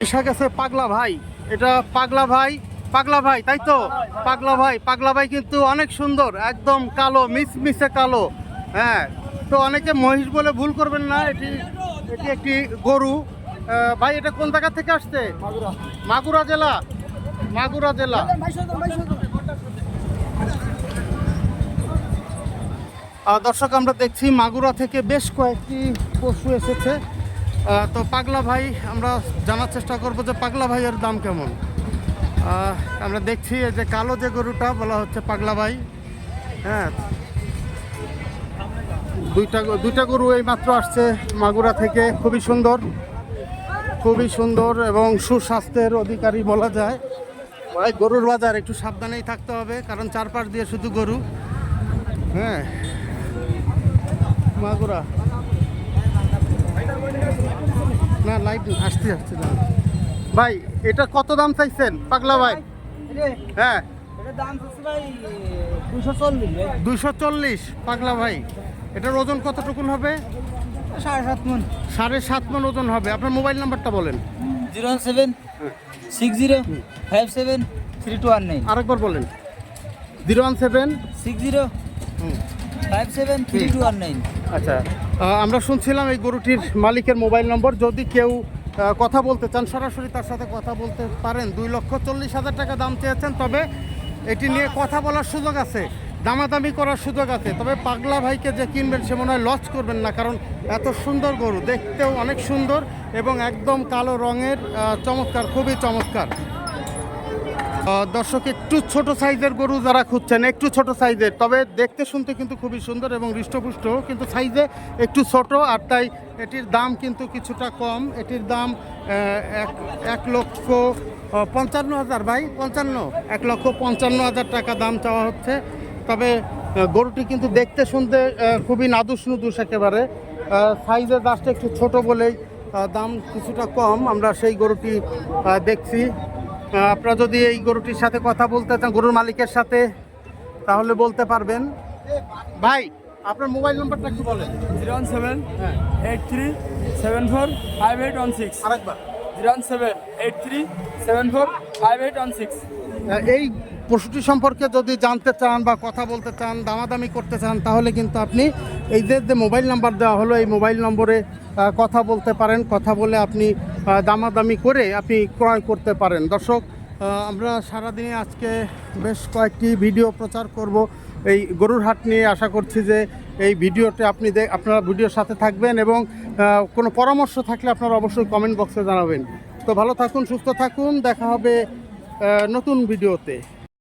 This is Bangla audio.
গেছে পাগলা ভাই। এটা পাগলা ভাই পাগলা ভাই, তাই তো? পাগলা ভাই পাগলা ভাই কিন্তু অনেক সুন্দর, একদম কালো, মিসমিসে কালো হ্যাঁ। তো অনেকে মহিষ বলে ভুল করবেন না, এটি এটি একটি গরু। ভাই, এটা কোন জায়গা থেকে আসছে? মাগুরা জেলা। মাগুরা জেলা। দর্শক, আমরা দেখছি মাগুরা থেকে বেশ কয়েকটি পশু এসেছে। তো পাগলা ভাই, আমরা জানার চেষ্টা করব যে পাগলা ভাইয়ের দাম কেমন। আমরা দেখছি যে কালো যে গরুটা বলা হচ্ছে পাগলা ভাই হ্যাঁ। দুইটা দুইটা গরু এই মাত্র আসছে মাগুরা থেকে, খুবই সুন্দর খুবই সুন্দর এবং সুস্বাস্থ্যের অধিকারী বলা যায়। ভাই, গরুর বাজার একটু সাবধানেই থাকতে হবে, কারণ চারপাশ দিয়ে শুধু গরু। হ্যাঁ। মাগুরা। না লাইট আসতে আসছে না ভাই এটা কত দাম চাইছেন? পাগলা ভাই। হ্যাঁ। দুইশো চল্লিশ পাগলা ভাই। এটার ওজন কতটুকুন হবে? সাড়ে সাত মন। সাড়ে সাত মন ওজন হবে। আপনার মোবাইল নাম্বারটা বলেন। Zero one seven six zero five seven three two one nine. আরেকবার বলেন। Zero one seven? Six zero five seven three two one nine. আচ্ছা। আমরা শুনছিলাম এই গরুটির মালিকের মোবাইল নম্বর। যদি কেউ কথা বলতে চান, সরাসরি তার সাথে কথা বলতে পারেন। দুই লক্ষ চল্লিশ হাজার টাকা দাম চেয়েছেন, তবে এটি নিয়ে কথা বলার সুযোগ আছে, দামাদামি করার সুযোগ আছে। তবে পাগলা ভাইকে যে কিনবেন, সে মনে হয় লস করবেন না, কারণ এত সুন্দর গরু, দেখতেও অনেক সুন্দর এবং একদম কালো রঙের চমৎকার, খুবই চমৎকার। দর্শক, একটু ছোট সাইজের গরু যারা খুঁজছেন, একটু ছোট সাইজের, তবে দেখতে শুনতে কিন্তু খুবই সুন্দর এবং হৃষ্টপুষ্ট, কিন্তু সাইজে একটু ছোট আর তাই এটির দাম কিন্তু কিছুটা কম। এটির দাম এক এক লক্ষ পঞ্চান্ন হাজার ভাই, পঞ্চান্ন, এক লক্ষ পঞ্চান্ন হাজার টাকা দাম চাওয়া হচ্ছে। তবে গরুটি কিন্তু দেখতে শুনতে খুবই নাদুস নুদুস একেবারে। সাইজে দাসটা একটু ছোট বলেই দাম কিছুটা কম। আমরা সেই গরুটি দেখছি। আপনারা যদি এই গরুটির সাথে কথা বলতে চান গরুর মালিকের সাথে তাহলে বলতে পারবেন। ভাই আপনার মোবাইল নাম্বারটা একটু বলেন। জিরো ওয়ান সেভেন হ্যাঁ। Eight three seven four five eight one six. আরেকবার। Zero one seven eight three seven four five eight one six. এই পশুটি সম্পর্কে যদি জানতে চান বা কথা বলতে চান, দামাদামি করতে চান, তাহলে কিন্তু আপনি এই যে যে মোবাইল নাম্বার দেওয়া হলো, এই মোবাইল নম্বরে কথা বলতে পারেন। কথা বলে আপনি দামাদামি করে আপনি ক্রয় করতে পারেন। দর্শক আমরা সারাদিনে আজকে বেশ কয়েকটি ভিডিও প্রচার করব। এই গরুর হাট নিয়ে আশা করছি যে এই ভিডিওতে আপনি আপনারা ভিডিওর সাথে থাকবেন এবং কোনো পরামর্শ থাকলে আপনারা অবশ্যই কমেন্ট বক্সে জানাবেন। তো ভালো থাকুন, সুস্থ থাকুন। দেখা হবে নতুন ভিডিওতে।